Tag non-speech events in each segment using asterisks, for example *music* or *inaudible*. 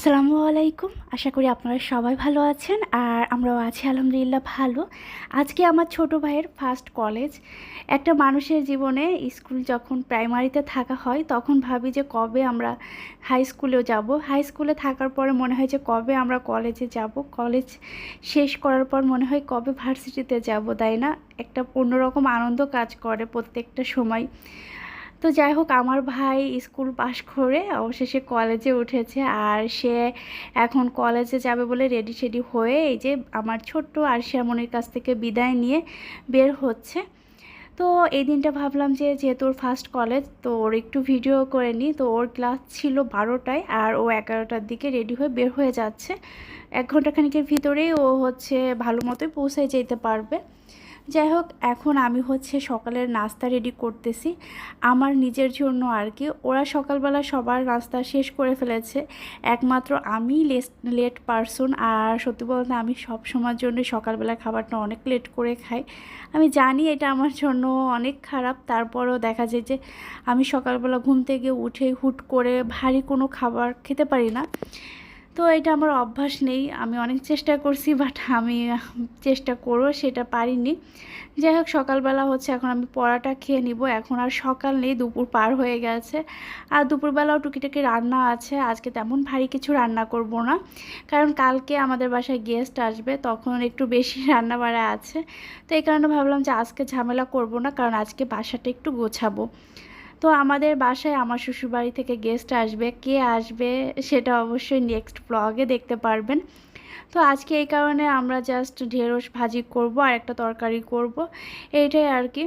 আসসালামু আলাইকুম। আশা করি আপনারা সবাই ভালো আছেন আর আমরাও আছি আলহামদুলিল্লাহ ভালো। আজকে আমার ছোট ভাইয়ের ফার্স্ট কলেজ একটা মানুষের জীবনে স্কুল যখন প্রাইমারিতে থাকা হয়, তখন ভাবি যে কবে আমরা হাই স্কুলেও যাব। হাই স্কুলে থাকার পরে মনে হয় যে কবে আমরা কলেজে যাব। কলেজ শেষ করার পর মনে হয় কবে ভার্সিটিতে যাব, তাই না? একটা অন্যরকম আনন্দ কাজ করে প্রত্যেকটা সময়। তো যাই হোক, আমার ভাই স্কুল পাশ করে অবশেষে কলেজে উঠেছে আর সে এখন কলেজে যাবে বলে রেডি শেডি হয়ে এই যে আমার ছোট্ট আরশিয়া মনির কাছ থেকে বিদায় নিয়ে বের হচ্ছে। তো এই দিনটা ভাবলাম যে যেহেতু ওর ফার্স্ট কলেজ তো ওর একটু ভিডিও করে নিই তো ওর ক্লাস ছিল বারোটায় আর ও এগারোটার দিকে রেডি হয়ে বের হয়ে যাচ্ছে। এক ঘণ্টা খানিকের ভিতরেই ও হচ্ছে ভালো মতোই পৌঁছে যেতে পারবে। যাই হোক, এখন আমি হচ্ছে সকালের নাস্তা রেডি করতেছি। আমার নিজের জন্য আর কি। ওরা সকালবেলা সবার নাস্তা শেষ করে ফেলেছে। একমাত্র আমি লেট পারসন আর সত্যি বলতে আমি সব সময়ের জন্য সকালবেলা খাবারটা অনেক লেট করে খাই। আমি জানি এটা আমার জন্য অনেক খারাপ। তারপরেও দেখা যায় যে আমি সকালবেলা ঘুম থেকে উঠে হুট করে ভারী কোনো খাবার খেতে পারি না। তো এটা আমার অভ্যাস নেই, আমি অনেক চেষ্টা করছি বাট আমি চেষ্টা করব, সেটা পারিনি। যাই হোক, সকালবেলা হচ্ছে এখন আমি পড়াটা খেয়ে নিব, এখন আর সকাল নেই, দুপুর পার হয়ে গেছে। আর দুপুরবেলাও টুকিটাকি রান্না আছে, আজকে তেমন ভারী কিছু রান্না করব না। কারণ কালকে আমাদের বাসায় গেস্ট আসবে, তখন একটু বেশি *laughs* রান্না বাড়া আছে। তো এই কারণে ভাবলাম যে আজকে ঝামেলা করব না, কারণ আজকে বাসাটা একটু গোছাবো। তো আমাদের বাসায় আমার শ্বশুরবাড়ি থেকে গেস্ট আসবে। কে আসবে সেটা অবশ্যই নেক্সট ব্লগে দেখতে পারবেন। তো আজকে এই কারণে আমরা জাস্ট ঢেঁড়স ভাজি করব আর একটা তরকারি করব। এইটাই আর কি।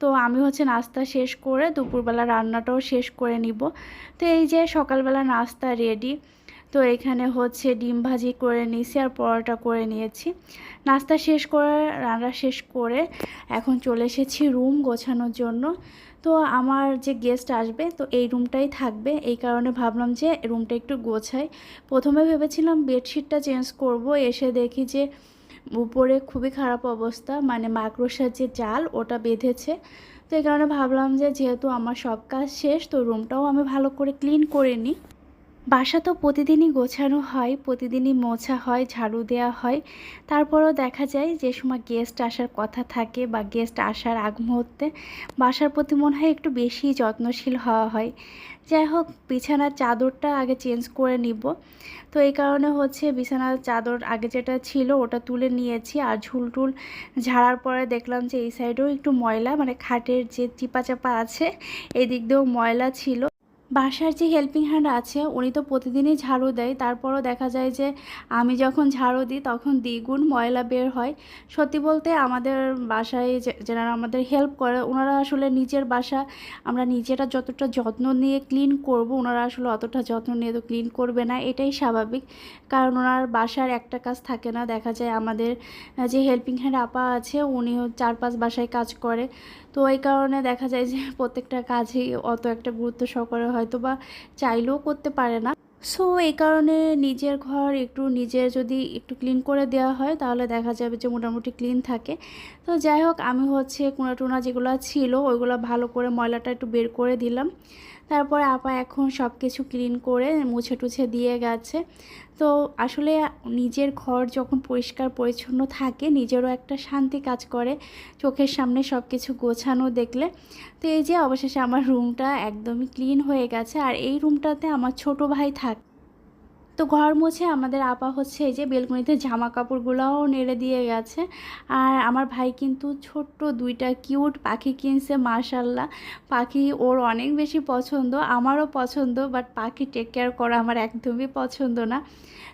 তো আমি হচ্ছে নাস্তা শেষ করে দুপুরবেলা রান্নাটাও শেষ করে নিব। তো এই যে সকালবেলা নাস্তা রেডি তো এখানে হচ্ছে ডিম ভাজি করে নিয়েছি আর পরোটা করে নিয়েছি। নাস্তা শেষ করে, রান্না শেষ করে এখন চলে এসেছি রুম গোছানোর জন্য। তো আমার যে গেস্ট আসবে, তো এই রুমটাই থাকবে। এই কারণে ভাবলাম যে রুমটা একটু গোছাই। প্রথমে ভেবেছিলাম বেডশিটটা চেঞ্জ করব, এসে দেখি যে উপরে খুবই খারাপ অবস্থা মানে মাকড়সার যে জাল, ওটা বেঁধেছে। তো এই কারণে ভাবলাম যে যেহেতু আমার সব কাজ শেষ, তো রুমটাও আমি ভালো করে ক্লিন করে নিই। বাসা তো প্রতিদিনই গোছানো হয়, প্রতিদিনই মোছা হয়, ঝাড়ু দেওয়া হয়। তারপরেও দেখা যায় যে, সময় গেস্ট আসার কথা থাকে বা গেস্ট আসার আগ মুহূর্তে বাসার প্রতি মনে হয় একটু বেশি যত্নশীল হওয়া হয়। যাই হোক, বিছানার চাদরটা আগে চেঞ্জ করে নিব। তো এই কারণে হচ্ছে বিছানার চাদর আগে যেটা ছিল ওটা তুলে নিয়েছি আর ঝুলটুল ঝাড়ার পরে দেখলাম যে এই সাইডেও একটু ময়লা মানে খাটের যে চিপা চাপা আছে, এই দিক দিয়েও ময়লা ছিল। বাসার যে হেল্পিং হ্যান্ড আছে, উনি তো প্রতিদিনই ঝাড়ু দেয়। তারপরও দেখা যায় যে, আমি যখন ঝাড়ু দিই, তখন দ্বিগুণ ময়লা বের হয়। সত্যি বলতে আমাদের বাসায় যারা আমাদের হেল্প করে ওনারা আসলে নিজের বাসা, আমরা নিজেরা যতটা যত্ন নিয়ে ক্লিন করব ওনারা আসলে অতটা যত্ন নিয়ে তো ক্লিন করবে না। এটাই স্বাভাবিক। কারণ ওনার বাসার একটা কাজ থাকে না। দেখা যায় আমাদের যে হেল্পিং হ্যান্ড আপা আছে, উনিও চার পাঁচ বাসায় কাজ করে। তো এই কারণে দেখা যায় যে প্রত্যেকটা কাজই অত একটা গুরুত্ব সহকারে হয়তো বা চাইলেও করতে পারে না। সো এই কারণে নিজের ঘর একটু নিজে যদি একটু ক্লিন করে দেওয়া হয়, তাহলে দেখা যাবে যে মোটামুটি ক্লিন থাকে। তো যাই হোক, আমি হচ্ছে কোনা টোনা যেগুলো ছিল, ওইগুলো ভালো করে ময়লাটা একটু বের করে দিলাম। তারপরে আপা এখন সব কিছু ক্লিন করে মুছে টুছে দিয়ে গেছে। তো আসলে নিজের ঘর যখন পরিষ্কার পরিচ্ছন্ন থাকে, নিজেরও একটা শান্তি কাজ করে চোখের সামনে সব কিছু গোছানো দেখলে। তো এই যে অবশেষে আমার রুমটা একদমই ক্লিন হয়ে গেছে। আর এই রুমটাতে আমার ছোট ভাই থাকে তো ঘর মুছে আমাদের আপা হচ্ছে এই যে বেলকনিতে জামা কাপড়গুলোও নেড়ে দিয়ে গেছে। আর আমার ভাই কিন্তু ছোট্ট দুইটা কিউট পাখি কিনছে মার্শাল্লাহ পাখি ওর অনেক বেশি পছন্দ, আমারও পছন্দ বাট পাখি টেক কেয়ার করা আমার একদমই পছন্দ না।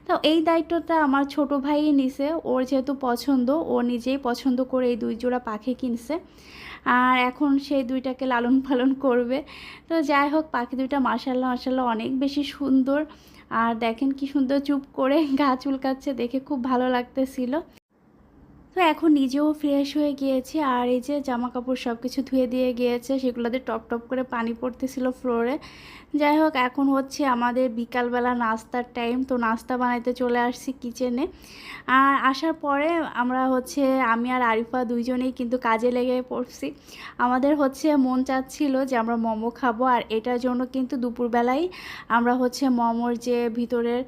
তো এই দায়িত্বটা আমার ছোট ভাই নিছে, ওর যেহেতু পছন্দ, ও নিজেই পছন্দ করে এই দুই জোড়া পাখি কিনছে। আর এখন সেই দুইটাকে লালন পালন করবে। তো যাই হোক, পাখি দুইটা মার্শাল্লাহ মার্শাল্লাহ অনেক বেশি সুন্দর। আর দেখেন কি সুন্দর চুপ করে গা চুলকাচ্ছে দেখে খুব ভালো লাগতেছিল। তো এখন নিজেও ফ্রেশ হয়ে গিয়েছি। আর এই যে জামা কাপড় সব কিছু ধুয়ে দিয়ে গিয়েছে, সেগুলোতে টপ টপ করে পানি পড়তেছিল ফ্লোরে যাই হোক, এখন হচ্ছে আমাদের বিকালবেলা নাস্তার টাইম তো নাস্তা বানাইতে চলে আসছি কিচেনে আর আসার পরে আমরা হচ্ছে, আমি আর আরিফা দুইজনেই কিন্তু কাজে লেগে পড়ছি। আমাদের হচ্ছে মন চাচ্ছিল যে আমরা মোমো খাব, আর এটার জন্য কিন্তু দুপুরবেলায় আমরা হচ্ছে মোমোর যে ভিতরের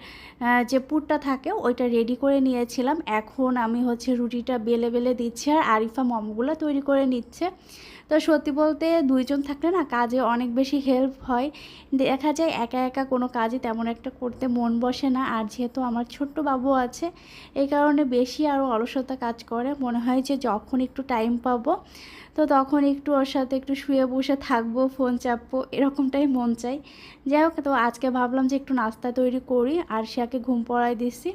যে পুরটা থাকে, ওইটা রেডি করে নিয়েছিলাম। এখন আমি হচ্ছে রুটিটা বেলে বেলে দিচ্ছে আর আরিফা মোমোগুলো তৈরি করে নিচ্ছে। তো সত্যি বলতে দুইজন থাকলে না কাজে অনেক বেশি হেল্প হয়। দেখা যায় একা একা কোনো কাজই তেমন একটা করতে মন বসে না। আর যেহেতু আমার ছোট্ট বাবু আছে, এই কারণে বেশি আরও অলসতা কাজ করে। মনে হয় যে যখন একটু টাইম পাবো, তো তখন একটু ওর সাথে একটু শুয়ে বসে থাকব ফোন চাপবো, এরকমটাই মন চাই। যাই হোক, তো আজকে ভাবলাম যে একটু নাস্তা তৈরি করি আর শিয়াকে ঘুম পড়াই দিছি।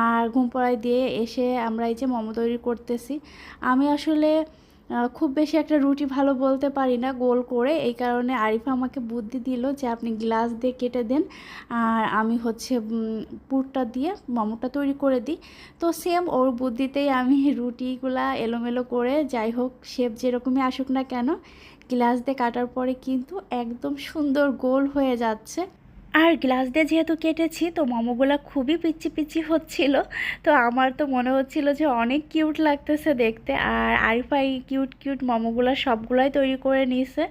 আর ঘুম পড়াই দিয়ে এসে আমরা এই যে মোমো তৈরি করতেছি। আমি আসলে খুব বেশি একটা রুটি ভালো বলতে পারি না, গোল করে। এই কারণে আরিফা আমাকে বুদ্ধি দিল যে আপনি গ্লাস দিয়ে কেটে দেন, আর আমি হচ্ছে পুরটা দিয়ে মোমোটা তৈরি করে দিই। তো সেম ওর বুদ্ধিতেই আমি *laughs* রুটিগুলা এলোমেলো করে যাই হোক শেপ যেরকমই আসুক না কেন, গ্লাস দিয়ে কাটার পরে কিন্তু একদম সুন্দর গোল হয়ে যাচ্ছে। আর গ্লাস দিয়ে যেহেতু কেটেছি, তো মোমোগুলো খুবই পিচি পিচি হচ্ছিল। তো আমার তো মনে হচ্ছিল যে অনেক কিউট লাগতেছে দেখতে। আর আরিফাই কিউট কিউট মোমোগুলো সবগুলাই তৈরি করে নিয়েছে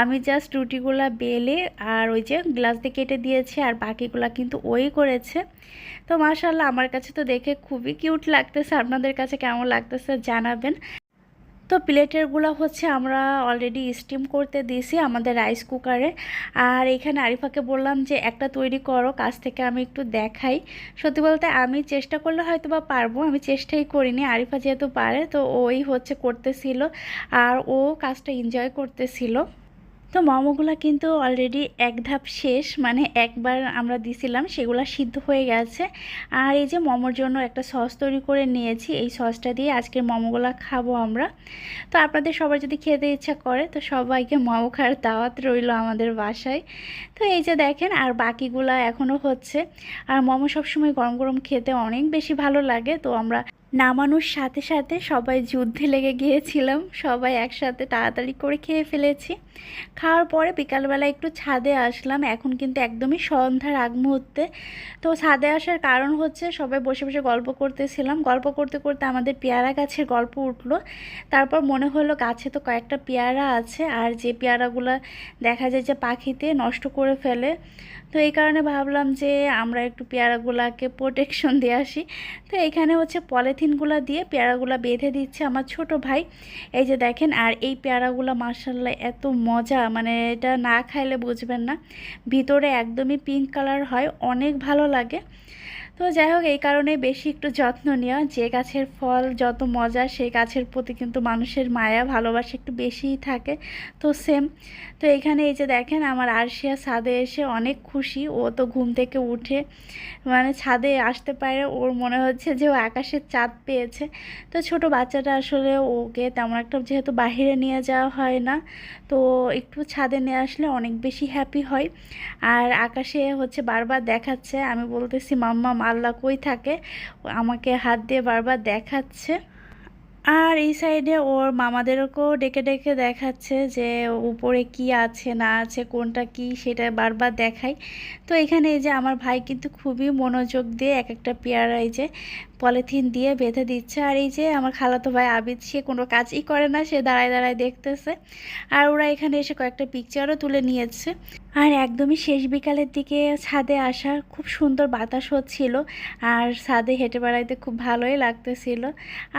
আমি জাস্ট রুটিগুলো বেলে আর ওই যে গ্লাস দিয়ে কেটে দিয়েছি আর বাকিগুলো কিন্তু ওই করেছে। তো মাশাল্লাহ আমার কাছে তো দেখে খুবই কিউট লাগতেছে। আপনাদের কাছে কেমন লাগতেছে জানাবেন। তো প্লেটেরগুলো হচ্ছে আমরা অলরেডি স্টিম করতে দিয়েছি আমাদের রাইস কুকারে আর এখানে আরিফাকে বললাম যে, একটা তৈরি করো কাজ থেকে আমি একটু দেখাই। সত্যি বলতে আমি চেষ্টা করলে হয়তো বা পারব, আমি চেষ্টাই করিনি। আরিফা যেহেতু পারে, তো ওই হচ্ছে করতেছিল। আর ও কাজটা এনজয় করতেছিল। তো মোমোগুলো কিন্তু অলরেডি এক ধাপ শেষ মানে একবার আমরা দিছিলাম, সেগুলো সিদ্ধ হয়ে গেছে। আর এই যে মোমোর জন্য একটা সস তৈরি করে নিয়েছি, এই সসটা দিয়ে আজকের মোমোগুলো খাব আমরা। তো আপনাদের সবার যদি খেতে ইচ্ছা করে, তো সবাইকে মোমো খাওয়ার দাওয়াত রইল আমাদের বাসায়। তো এই যে দেখেন, আর বাকিগুলা এখনও হচ্ছে। আর মোমো সবসময় গরম গরম খেতে অনেক বেশি ভালো লাগে, তো আমরা নামানোর সাথে সাথে সবাই যুদ্ধে লেগে গিয়েছিলাম। সবাই একসাথে তাড়াতাড়ি করে খেয়ে ফেলেছি। খাওয়ার পরে বিকালবেলা একটু ছাদে আসলাম। এখন কিন্তু একদমই সন্ধ্যার আগ মুহূর্তে তো ছাদে আসার কারণ হচ্ছে সবাই বসে বসে গল্প করতেছিলাম। গল্প করতে করতে আমাদের পেয়ারা গাছের গল্প উঠল। তারপর মনে হলো গাছে তো কয়েকটা পেয়ারা আছে, আর যে পেয়ারাগুলো দেখা যায় যে পাখিতে নষ্ট করে ফেলে। তো এই কারণে ভাবলাম যে আমরা একটু পেয়ারাগুলাকে প্রোটেকশন দিয়ে আসি। তো এখানে হচ্ছে পলিথিনগুলো দিয়ে পেয়ারাগুলো বেঁধে দিচ্ছে আমার ছোট ভাই। এই যে দেখেন, আর এই পেয়ারাগুলো মার্শাল্লাহ এত মজা মানে এটা না খাইলে বুঝবেন না। ভিতরে একদমই পিঙ্ক কালার হয়, অনেক ভালো লাগে। তো যাই হোক, এই কারণে বেশি একটু যত্ন নেওয়া। যে গাছের ফল, যত মজা, সেই গাছের প্রতি কিন্তু মানুষের মায়া, ভালোবাসা একটু বেশিই থাকে। তো সেম তো এখানে এই যে দেখেন, আমার আরশিয়া ছাদে এসে অনেক খুশি। ও তো ঘুম থেকে উঠে মানে ছাদে আসতে পারে, ওর মনে হচ্ছে যে ও আকাশের চাঁদ পেয়েছে। তো ছোট বাচ্চাটা আসলে ওকে তেমন একটা যেহেতু বাহিরে নিয়ে যাওয়া হয় না, তো একটু ছাদে নিয়ে আসলে অনেক বেশি হ্যাপি হয়। আর আকাশে হচ্ছে বারবার দেখাচ্ছে। আমি বলতেছি, মাম্মা আল্লাহ কই থাকে, আমাকে হাত দিয়ে বারবার দেখাচ্ছে। আর এই সাইডে ওর মামাদেরকেও ডেকে ডেকে দেখাচ্ছে যে উপরে কি আছে, না আছে, কোনটা কি, সেটা বারবার দেখায়। তো এখানে এই যে আমার ভাই কিন্তু খুবই মনোযোগ দিয়ে এক একটা পেয়ারা এই যে পলিথিন দিয়ে বেঁধে দিচ্ছে। আর এই যে আমার খালাতো ভাই আবিদ, সে কোনো কাজই করে না, সে দাঁড়ায় দাঁড়ায় দেখতেছে। আর ওরা এখানে এসে কয়েকটা পিকচারও তুলে নিয়েছে। আর একদমই শেষ বিকালের দিকে ছাদে আসা খুব সুন্দর বাতাস হচ্ছিল। আর ছাদে হেঁটে বেড়াইতে খুব ভালোই লাগতেছিল।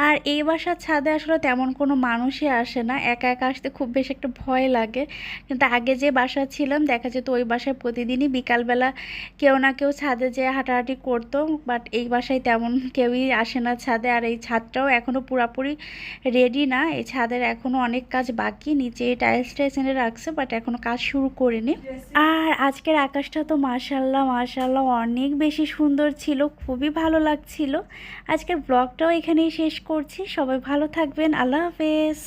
আর এই বাসার ছাদে আসলে তেমন কোনো মানুষই আসে না। একা একা আসতে খুব বেশি একটা ভয় লাগে। কিন্তু আগে যে বাসা ছিলাম, দেখা যেত ওই বাসায় প্রতিদিনই বিকালবেলা কেউ না কেউ ছাদে যেয়ে হাঁটাহাঁটি করতো। বাট এই বাসায় তেমন কেউই আসে না ছাদে, আর এই ছাদটাও এখনও পুরাপুরি রেডি না। এই ছাদের এখনও অনেক কাজ বাকি, নিচে টাইলস টাইলস এনে রাখছে বাট এখনও কাজ শুরু করিনি। আর আজকের আকাশটা তো মার্শাল্লাহ মার্শাল্লাহ অনেক বেশি সুন্দর ছিল, খুবই ভালো লাগছিল। আজকের ব্লগটাও এখানেই শেষ করছি, সবাই ভালো থাকবেন, আল্লাহ হাফেজ।